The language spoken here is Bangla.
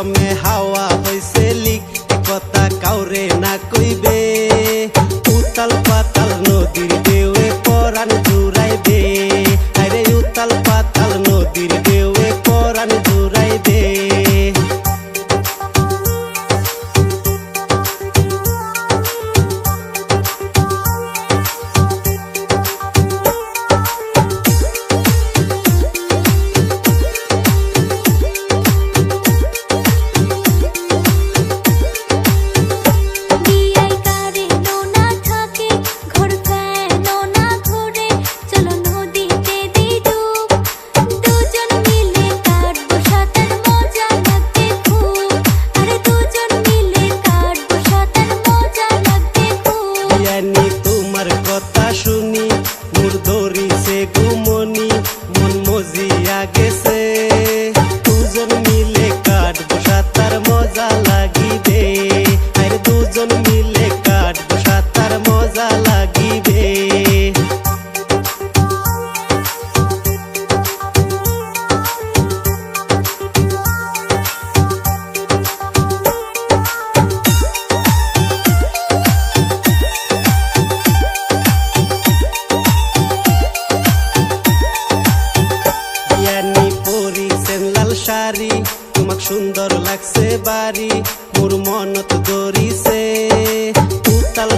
কলমে হাওয়া হইছে লিক কথা কাউরে না কইবে। উতাল পাতাল নদীর দেউরে পরাণ গেছে শাড়ি তোমাক সুন্দর লাগছে বাড়ি মোর মনত গরিছে উতাল